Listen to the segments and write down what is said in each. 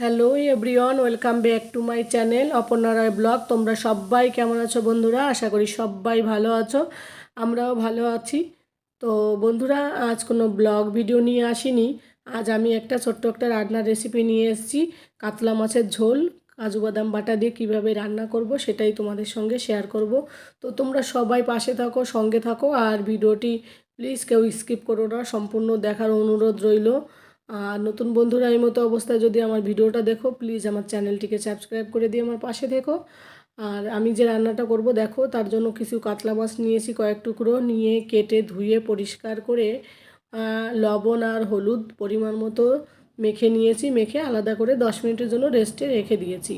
Hello everyone welcome back to my channel Aparna Roy blog তোমরা সবাই কেমন আছো বন্ধুরা? আশা করি সবাই ভালো আছো। আমরাও ভালো আছি। তো বন্ধুরা, আজ কোনো ব্লগ ভিডিও নিয়ে আসিনি। আজ আমি একটা ছোট্ট একটা রান্নার রেসিপি নিয়ে এসেছি। কাতলা মাছের ঝোল, কাজু বাদাম বাটা দিয়ে কীভাবে রান্না করব সেটাই তোমাদের সঙ্গে শেয়ার করব। তো তোমরা সবাই পাশে থাকো, সঙ্গে থাকো, আর ভিডিওটি প্লিজ কেউ স্কিপ করো না। সম্পূর্ণ দেখার অনুরোধ রইল। আর নতুন বন্ধুরা এই মতো অবস্থায় যদি আমার ভিডিওটা দেখো প্লিজ আমার চ্যানেলটিকে সাবস্ক্রাইব করে দিয়ে আমার পাশে দেখো আর আমি যে রান্নাটা করব, দেখো, তার জন্য কিছু কাতলা মাছ নিয়েছি, কয়েক টুকরো নিয়ে কেটে ধুয়ে পরিষ্কার করে লবণ আর হলুদ পরিমাণ মতো মেখে নিয়েছি, মেখে আলাদা করে দশ মিনিটের জন্য রেস্টে রেখে দিয়েছি।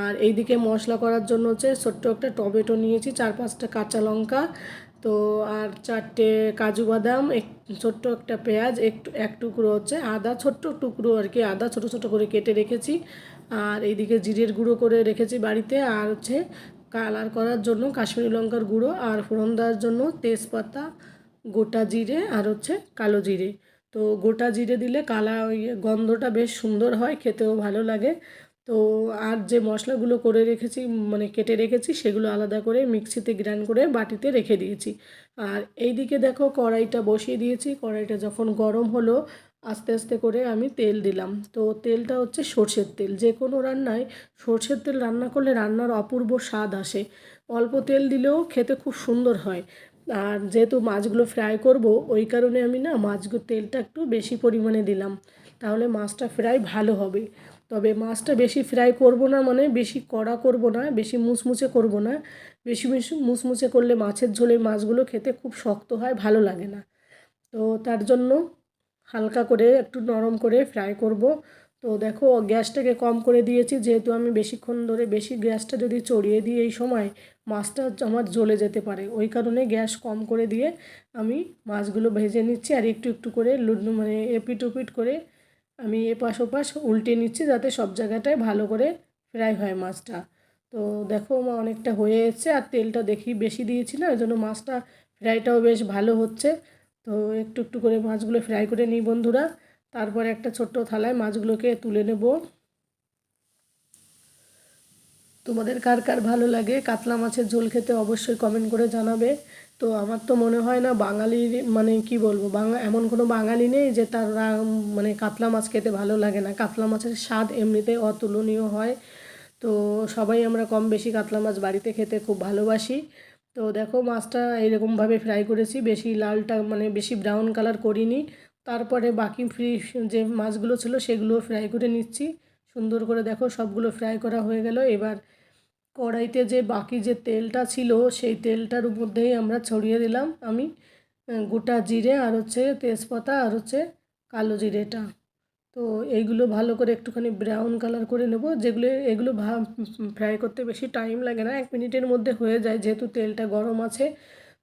আর এইদিকে মশলা করার জন্য হচ্ছে ছোট্ট একটা টমেটো নিয়েছি, চার পাঁচটা কাঁচা লঙ্কা তো আর চারটে কাজু বাদাম, এক ছোট্ট একটা পেঁয়াজ একটু এক টুকরো হচ্ছে আদা, ছোট্ট টুকরো আর কি আদা, ছোট ছোট করে কেটে রেখেছি। আর এইদিকে জিরের গুঁড়ো করে রেখেছি বাড়িতে। আর হচ্ছে কালার করার জন্য কাশ্মীরি লঙ্কার গুঁড়ো আর ফোড়ন দেওয়ার জন্য তেজপাতা, গোটা জিরে আর হচ্ছে কালো জিরে। তো গোটা জিরে দিলে কালা ওই গন্ধটা বেশ সুন্দর হয়, খেতেও ভালো লাগে। তো আর যে মশলাগুলো করে রেখেছি মানে কেটে রেখেছি, সেগুলো আলাদা করে মিক্সিতে গ্রাইন্ড করে বাটিতে রেখে দিয়েছি। আর এই দিকে দেখো কড়াইটা বসিয়ে দিয়েছি। কড়াইটা যখন গরম হলো, আস্তে আস্তে করে আমি তেল দিলাম। তো তেলটা হচ্ছে সর্ষের তেল। যে কোনো রান্নায় সর্ষের তেল রান্না করলে রান্নার অপূর্ব স্বাদ আসে। অল্প তেল দিলেও খেতে খুব সুন্দর হয়। আর যেহেতু মাছগুলো ফ্রাই করব, ওই কারণে আমি না মাছগুলো তেলটা একটু বেশি পরিমাণে দিলাম। তাহলে মাছটা ফ্রাই ভালো হবে। তবে মাছটা বেশি ফ্রাই করব না মানে বেশি কড়া করব না, বেশি মুচমুচে করব না। বেশি বেশি মুচমুচে করলে মাছের ঝোলে মাছগুলো খেতে খুব শক্ত হয়, ভালো লাগে না। তো তার জন্য হালকা করে একটু নরম করে ফ্রাই করব। তো দেখো গ্যাসটাকে কম করে দিয়েছি, যেহেতু আমি বেশিক্ষণ ধরে বেশি গ্যাসটা যদি চড়িয়ে দিই এই সময়, মাছটা আমার জ্বলে যেতে পারে। ওই কারণে গ্যাস কম করে দিয়ে আমি মাছগুলো ভেজে নিচ্ছি আর একটু একটু করে লুডু মানে এপিট উপিট করে আমি এপাশ ওপাশ উল্টে নিচ্ছি যাতে সব জায়গাটায় ভালো করে ফ্রাই হয় মাছটা। তো দেখো মা অনেকটা হয়ে এসছে আর তেলটা দেখি বেশি দিয়েছি না, ওই জন্য মাছটা ফ্রাইটাও বেশ ভালো হচ্ছে। তো একটু একটু করে মাছগুলো ফ্রাই করে নিই বন্ধুরা। তারপর একটা ছোট্ট থালায় মাছগুলোকে তুলে নেব। তোমাদের কার কার ভালো লাগে? কাতলা মাছের ঝোল খেতে অবশ্যই কমেন্ট করে জানাবে। তো আমার তো মনে হয় না বাঙালির মানে কি বলব, বাঙা, এমন কোনো বাঙালি নেই যে তার মানে কাতলা মাছ খেতে ভালো লাগে না। কাতলা মাছের স্বাদ এমনিতে অতুলনীয় হয়। তো সবাই আমরা কম বেশি কাতলা মাছ বাড়িতে খেতে খুব ভালোবাসি। তো দেখো মাছটা এইরকমভাবে ফ্রাই করেছি, বেশি লালটা মানে বেশি ব্রাউন কালার করিনি। তারপরে বাকি ফ্রি যে মাছগুলো ছিল সেগুলো ফ্রাই করে নিচ্ছি। সুন্দর করে দেখো, সবগুলো ফ্রাই করা হয়ে গেল। এবার কড়াইতে যে বাকি যে তেলটা ছিল, সেই তেলটার মধ্যেই আমরা ছড়িয়ে দিলাম আমি গোটা জিরে আর হচ্ছে তেজপাতা আর হচ্ছে কালো জিরেটা। তো এইগুলো ভালো করে একটুখানি ব্রাউন কালার করে নেব, যেগুলো, এগুলো ফ্রাই করতে বেশি টাইম লাগে না, এক মিনিটের মধ্যে হয়ে যায় যেহেতু তেলটা গরম আছে।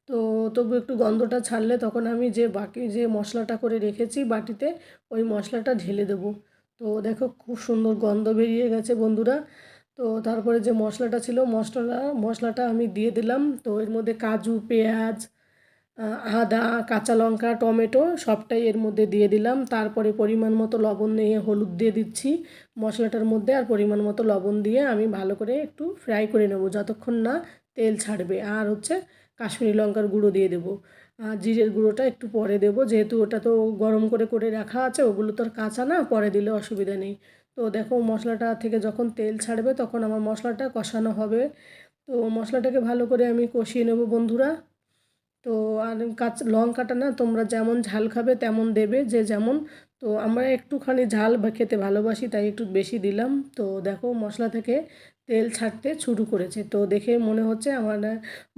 তো তবু একটু গন্ধটা ছাড়লে তখন আমি যে বাকি যে মশলাটা করে রেখেছি বাটিতে, ওই মশলাটা ঢেলে দেবো। তো দেখো খুব সুন্দর গন্ধ বেরিয়ে গেছে বন্ধুরা। তো তারপরে যে মশলাটা ছিল, মশলাটা মশলাটা আমি দিয়ে দিলাম। তো এর মধ্যে কাজু, পেঁয়াজ আদা, কাঁচা লঙ্কা, টমেটো সবটাই এর মধ্যে দিয়ে দিলাম। তারপরে পরিমাণ মতো লবণ নিয়ে হলুদ দিয়ে দিচ্ছি মশলাটার মধ্যে আর পরিমাণ মতো লবণ দিয়ে আমি ভালো করে একটু ফ্রাই করে নেব। যতক্ষণ না তেল ছাড়বে। আর হচ্ছে কাশ্মীরি লঙ্কার গুঁড়ো দিয়ে দেবো। জিরের গুঁড়োটা একটু পরে দেবো। যেহেতু ওটা তো গরম করে করে রাখা আছে, ওগুলো তো আর কাঁচা না, পরে দিলে অসুবিধা নেই। তো দেখো, মশলাটা থেকে যখন তেল ছাড়বে তখন আমার মশলাটা কষানো হবে। তো মশলাটাকে ভালো করে আমি কষিয়ে নেব বন্ধুরা। তো আর কাঁচা, লঙ্কাটা না তোমরা যেমন ঝাল খাবে তেমন দেবে, যে যেমন তো আমরা একটুখানি ঝাল বা খেতে ভালোবাসি, তাই একটু বেশি দিলাম। তো দেখো মশলা থেকে তেল ছাড়তে শুরু করেছে। তো দেখে মনে হচ্ছে আমার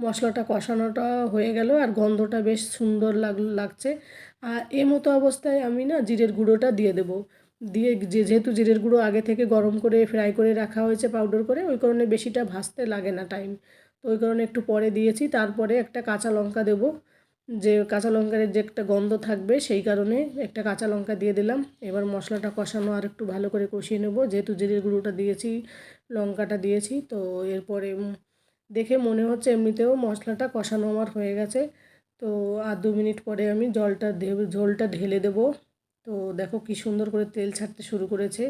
মশলাটা কষানোটা হয়ে গেল আর গন্ধটা বেশ সুন্দর লাগ লাগছে। আর এ মতো অবস্থায় আমি না জিরের গুঁড়োটা দিয়ে দেবো। দিয়ে যে যেহেতু জিরের গুঁড়ো আগে থেকে গরম করে ফ্রাই করে রাখা হয়েছে পাউডার করে, ওই কারণে বেশিটা ভাজতে লাগে না টাইম। তো ওই কারণে একটু পরে দিয়েছি। তারপরে একটা কাঁচা লঙ্কা দেবো। যে কাঁচা লঙ্কার যে একটা গন্ধ থাকবে, সেই কারণে একটা কাঁচা লঙ্কা দিয়ে দিলাম। এবার মশলাটা কষানো আর একটু ভালো করে কষিয়ে নেব। যেহেতু জিরের গুঁড়োটা দিয়েছি, লঙ্কাটা দিয়েছি, তো এরপরে দেখে মনে হচ্ছে এমনিতেও মশলাটা কষানো আমার হয়ে গেছে। তো আর দু মিনিট পরে আমি জলটা ঝোলটা ঢেলে দেবো। তো দেখো কি সুন্দর করে তেল ছাড়তে শুরু করেছে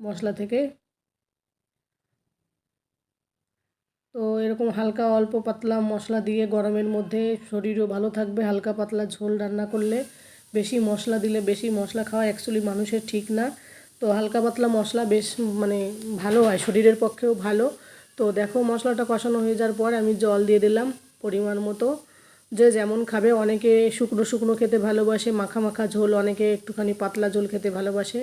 মশলা থেকে। তো এরকম হালকা অল্প পাতলা মশলা দিয়ে গরমের মধ্যে শরীরও ভালো থাকবে। হালকা পাতলা ঝোল রান্না করলে বেশি মশলা দিলে বেশি মশলা খাওয়া অ্যাকচুয়ালি মানুষের ঠিক না। তো হালকা পাতলা মশলা বেশ মানে ভালো হয়, শরীরের পক্ষেও ভালো। তো দেখো মশলাটা কষানো হয়ে যাওয়ার পর আমি জল দিয়ে দিলাম পরিমাণ মতো। যে যেমন খাবে, অনেকে শুকনো শুকনো খেতে ভালোবাসে, মাখা মাখা ঝোল অনেকে একটুখানি পাতলা ঝোল খেতে ভালোবাসে।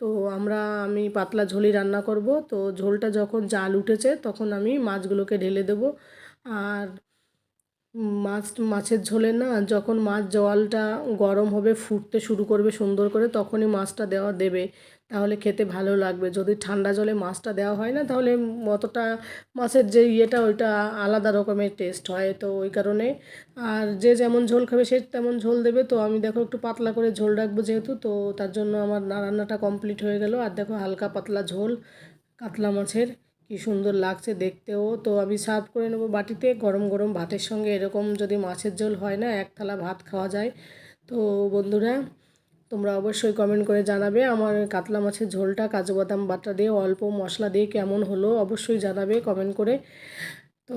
তো আমরা, আমি পাতলা ঝোলই রান্না করব। তো ঝোলটা যখন জাল উঠেছে, তখন আমি মাছগুলোকে ঢেলে দেব। আর মাছ, মাছের ঝোলে না, যখন মাছ জলটা গরম হবে, ফুটতে শুরু করবে সুন্দর করে, তখনই মাছটা দেওয়া দেবে। তাহলে খেতে ভালো লাগবে। যদি ঠান্ডা জলে মাছটা দেওয়া হয় না, তাহলে অতটা মাছের যে ইয়েটা, ওইটা আলাদা রকমের টেস্ট হয়। তো ওই কারণে আর যে যেমন ঝোল খাবে, সে তেমন ঝোল দেবে। তো আমি দেখো একটু পাতলা করে ঝোল রাখব যেহেতু, তো তার জন্য আমার রান্নাটা কমপ্লিট হয়ে গেল। আর দেখো হালকা পাতলা ঝোল, কাতলা মাছের, কি সুন্দর লাগছে দেখতেও। তো আমি সার্ভ করে নেব বাটিতে, গরম গরম ভাতের সঙ্গে। এরকম যদি মাছের ঝোল হয় না, এক থালা ভাত খাওয়া যায়। তো বন্ধুরা তোমরা অবশ্যই কমেন্ট করে জানাবে। আমার কাতলা মাছের ঝোলটা, কাজু বাদাম বাটা দিয়ে অল্প মশলা দিয়ে কেমন হলো অবশ্যই জানাবে কমেন্ট করে। তো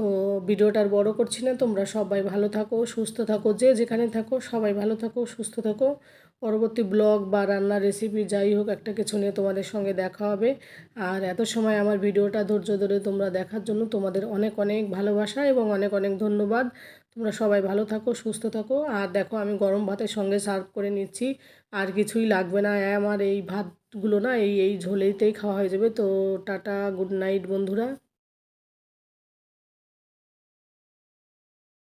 ভিডিওটা আর বড় করছি না, তোমরা সবাই ভালো থাকো, সুস্থ থাকো, যে যেখানে থাকো, সবাই ভালো থাকো, সুস্থ থাকো। পরবর্তী ব্লগ বা রান্নার রেসিপি যাই হোক, একটা কিছু নিয়ে তোমাদের সঙ্গে দেখা হবে। আর এত সময় আমার ভিডিওটা ধৈর্য ধরে তোমরা দেখার জন্য তোমাদের অনেক অনেক ভালোবাসা এবং অনেক অনেক ধন্যবাদ। তোমরা সবাই ভালো থাকো, সুস্থ থাকো। আর দেখো, আমি গরম ভাতের সঙ্গে সার্ভ করে নিচ্ছি। আর কিছুই লাগবে না। আমার এই ভাতগুলো না, এই এই ঝোলেতেই খাওয়া হয়ে যাবে। তো টাটা, গুড নাইট বন্ধুরা।